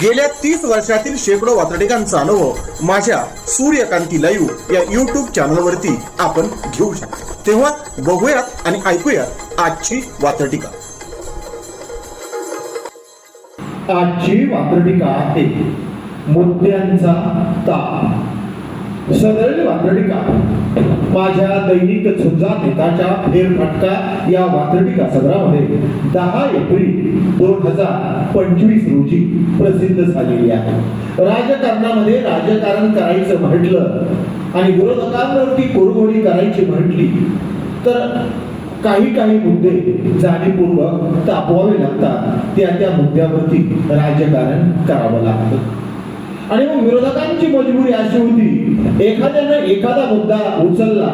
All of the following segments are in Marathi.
गेल्या तीस वर्षातील शेकडो वातडिकांचा अनुभव माझ्या सूर्यकांती लाईव्ह या युट्यूब चॅनलवरती आपण घेऊ शकतो. तेव्हा बघूयात आणि ऐकूयात आजची वातडिका आजची वात्रटिका आहे मुद्द्यांचा ताप. सदळ वात्रटिका माझ्या दैनिक झुंजा नेताच्या फेरफटका या वातडिका सदरामध्ये दहा एप्रिल दोन हजार पंचवीस रोजी प्रसिद्ध झालेली आहे. राजकारणामध्ये राजकारण करायचं म्हटलं आणि विरोधकांवरती कोरगोडी करायची म्हटली तर काही काही मुद्दे जाणीवपूर्वक तापवावे लागतात. त्या त्या मुद्द्यावरती राजकारण करावं लागतं. आणि मग विरोधकांची मजबुरी अशी होती एखाद्यानं एखादा मुद्दा उचलला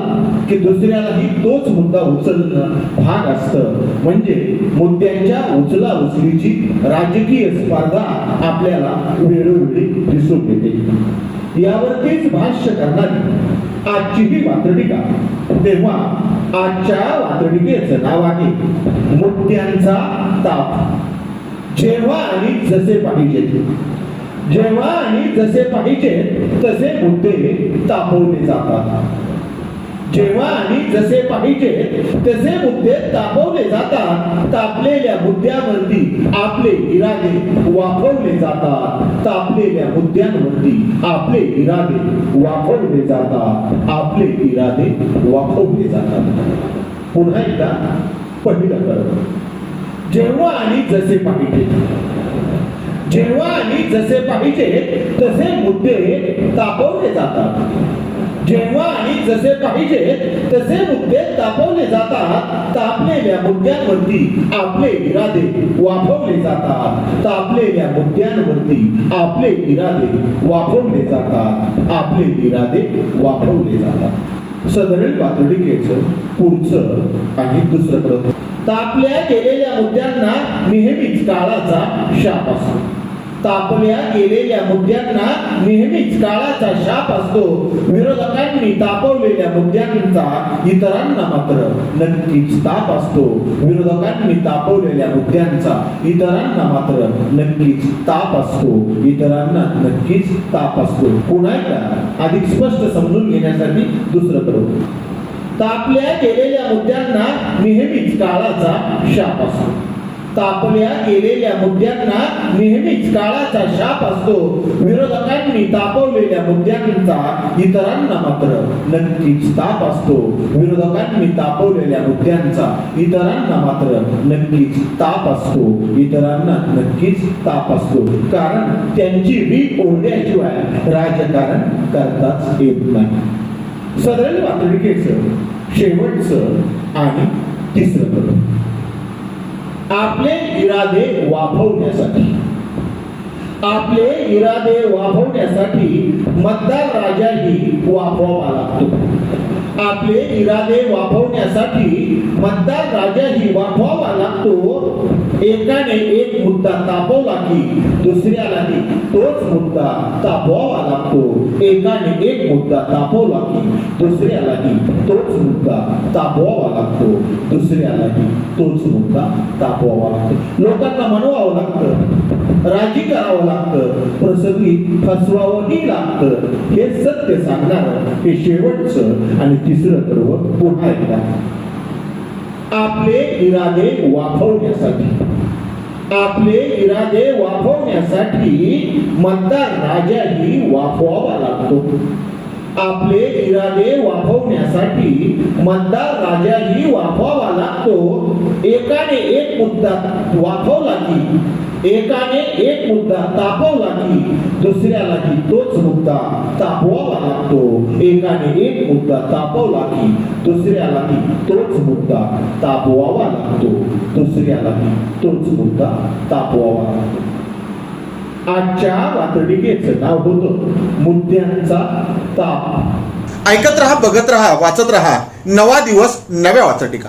की दुसऱ्यालाही तोच मुद्दा उचलणं भाग असतं. म्हणजे मुद्द्यांच्या उचला उचलीची राजकीय स्पर्धा आपल्याला वेळोवेळी दिसून येते. यावरतीच भाष्य करणारी आजची ही वात्रटिका. तेव्हा आजच्या वात्रटिकेचं नाव आहे मुद्द्यांचा ताप जेव्हा आणि जसे पाहिजे. जेव्हा आणि जसे पाहिजे तसे मुद्दे तापवले जातात. जेव्हा आणि जसे पाहिजे तसे मुद्दे तापवले जातात तापलेल्या मुद्द्यावरती आपले इरादे वापरले जातात. तापलेल्या मुद्द्यांवरती आपले इरादे वापरले जातात. आपले इरादे वापरले जातात. पुन्हा एकदा पहिलं करत जेव्हा आणि जसे पाहिजे जेव्हा आणि जसे पाहिजे तसे मुद्दे तापवले जातात. जेव्हा आणि जसे पाहिजे तसे मुद्दे तापवले जातात. तापलेल्या मुद्द्यांवरती आपले इरादे वापरले जातात. तापलेल्या मुद्द्यांवरती आपले इरादे वापरले जातात. आपले इरादे वापरले जातात. सदरील वातडिकेचं पुढचं आणि दुसरं तापल्या गेलेल्या मुद्द्यांना नेहमीच काळाचा शाप असतो. तापल्या गेलेल्या मुद्द्यांना नेहमीच काळाचा शाप असतो. विरोधकांनी तापवलेल्या मुद्द्यांचा इतरांना मात्र नक्कीच ताप असतो. विरोधकांनी तापवलेल्या मुद्द्यांचा इतरांना मात्र नक्कीच ताप असतो. इतरांना नक्कीच ताप असतो. पुन्हा एकदा अधिक स्पष्ट समजून घेण्यासाठी दुसरं करू. तापल्या गेलेल्या मुद्द्यांना नेहमीच काळाचा शाप असतो. तापल्या गेलेल्या मुद्द्यांना नेहमीच काळाचा शाप असतो. विरोधकांनी तापवलेल्या मुद्द्यांचा इतरांना मात्र नक्कीच ताप असतो. विरोधकांनी तापवलेल्या मुद्द्यांचा इतरांना मात्र नक्कीच ताप असतो. इतरांना नक्कीच ताप असतो. कारण त्यांची वी ओढल्याशिवाय राजकारण करताच येत नाही. सदरील वातडिकेचं शेवटचं आणि तिसरं आपले इरादे वाफवण्यासाठी. आपले इरादे वाफवण्यासाठी मतदार राजाही वाफवावा लागतो. आपले इरादे वाफवण्यासाठी मतदार राजाही वाफवावा लागतो. एकाने एक मुद्दा तापवला की दुसऱ्यालाही तोच मुद्दा तापवावा लागतो. एकाने एक मुद्दा तापवला की दुसऱ्यालाही तोच मुद्दा तापवावा लागतो. दुसऱ्यालाही तोच मुद्दा तापवावा लागतो. लोकांना मनवावं लागतं. राजी करावं लागतं लागतं. प्रसंगी फसवावंही लागतं. हे सत्य सांगणार हे शेवटचं आणि तिसरं सर्व पुन्हा एकदा. आपले इरादे वाफवण्यासाठी. आपले इरादे वाफवण्यासाठी मतदार राजाही वाफवावा लागतो. आपले इरादे वाफवण्यासाठी मतदार राजाही वाफवावा लागतो. एकाने एक मुद्दा वाफवला की एकाने एक मुद्दा तापवला की दुसऱ्यालाही तोच मुद्दा तापवावा लागतो. एकाने एक मुद्दा तापवला की दुसऱ्यालाही तोच मुद्दा तापवावा लागतो. दुसऱ्याला की तोच मुद्दा तापवावा लागतो. आजच्या वातडिकेचं नाव होतं मुद्द्यांचा ताप. ऐकत रहा बघत रहा वाचत रहा. नवा दिवस नव्या वाचटिका